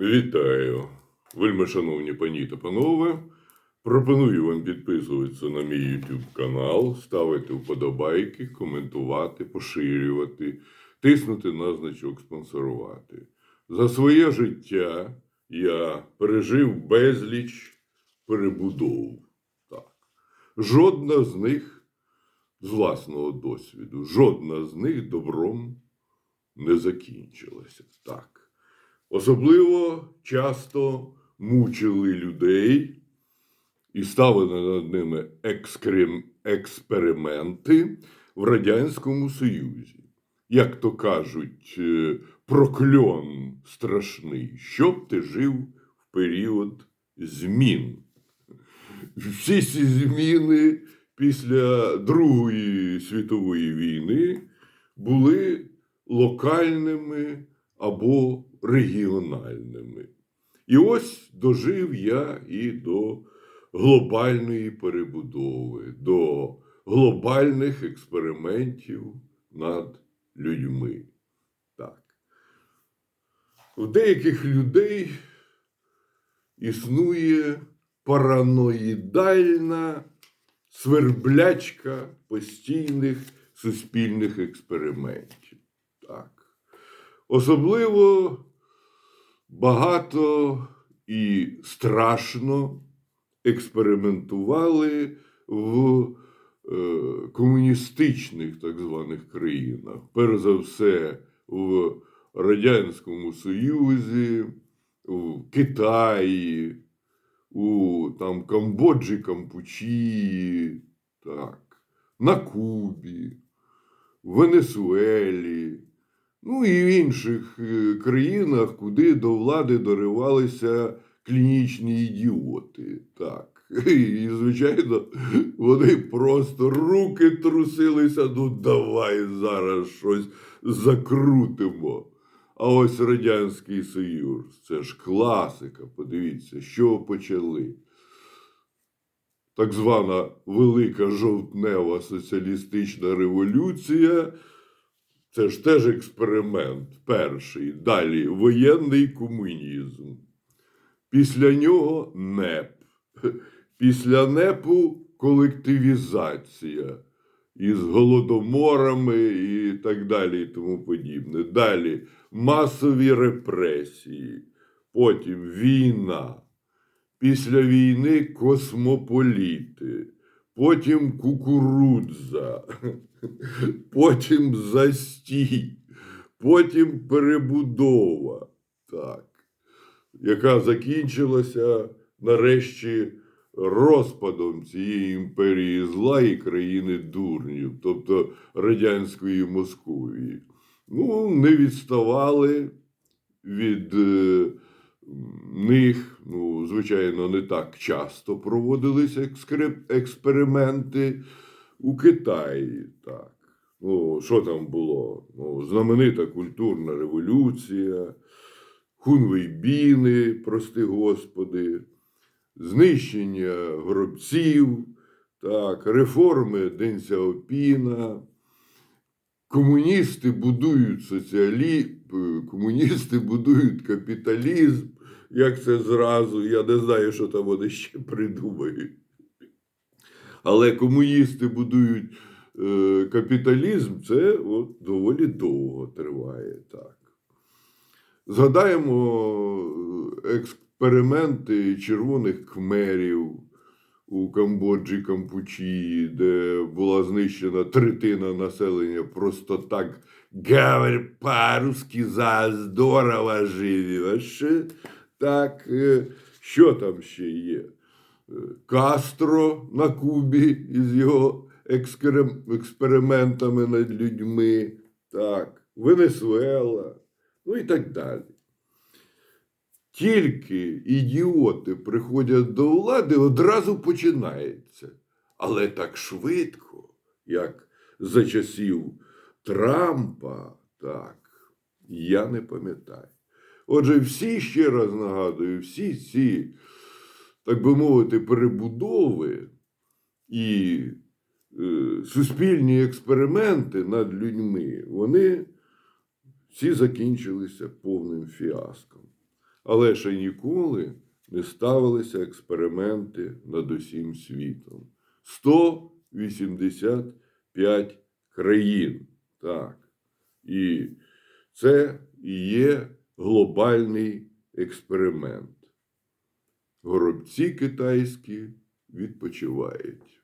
Вітаю, вельми шановні пані та панове. Пропоную вам підписуватися на мій YouTube канал, ставити вподобайки, коментувати, поширювати, тиснути на значок спонсорувати. За своє життя я пережив безліч перебудов. Так. Жодна з них з власного досвіду, жодна з них добром не закінчилася. Так. Особливо часто мучили людей і ставили над ними екскрем... експерименти в Радянському Союзі. Як то кажуть, е, прокльон страшний, щоб ти жив в період змін. Всі ці зміни після Другої світової війни були локальними або регіональними. І ось дожив я і до глобальної перебудови, до глобальних експериментів над людьми. Так. У деяких людей існує параноїдальна сверблячка постійних суспільних експериментів. Так. Особливо багато і страшно експериментували в е, комуністичних так званих країнах. Перш за все, в Радянському Союзі, в Китаї, у там, Камбоджі, Кампучії, так, на Кубі, в Венесуелі. Ну і в інших е, країнах, куди до влади доривалися клінічні ідіоти. Так. І, звичайно, вони просто руки трусилися, ну давай зараз щось закрутимо. А ось Радянський Союз, це ж класика. Подивіться, що почали. Так звана Велика жовтнева соціалістична революція. Це ж теж експеримент перший. Далі воєнний комунізм. Після нього НЕП. Після НЕПу колективізація із голодоморами і так далі, і тому подібне. Далі масові репресії, потім війна. Після війни космополіти, потім кукурудза, потім застій, потім перебудова, так, яка закінчилася нарешті розпадом цієї імперії зла і країни дурнів, тобто радянської Московії. Ну, не відставали від е, них, ну, звичайно, не так часто проводилися експерименти у Китаї. Так. Ну, що там було? Ну, знаменита культурна революція, хунвейбіни, прости господи, знищення гробців, так, реформи Ден Сяопіна. Комуністи будують соціалі... е, комуністи будують капіталізм. Як це зразу? Я не знаю, що там вони ще придумають. Але комуністи будують е, капіталізм, це от, доволі довго триває так. Згадаємо е, експерименти червоних кхмерів у Камбоджі, Кампучії, де була знищена третина населення просто так говорь по-русски за здорово живеш. Так, е, що там ще є? Е, Кастро на Кубі із його експериментами над людьми, так, Венесуела, ну і так далі. Тільки ідіоти приходять до влади, одразу починається. Але так швидко, як за часів Трампа, так, я не пам'ятаю. Отже, всі, ще раз нагадую, всі ці, так би мовити, перебудови і е, суспільні експерименти над людьми, вони всі закінчилися повним фіаском. Але ще ніколи не ставилися експерименти над усім світом. 185 країн. Так. І це і є глобальний експеримент. Горобці китайські відпочивають.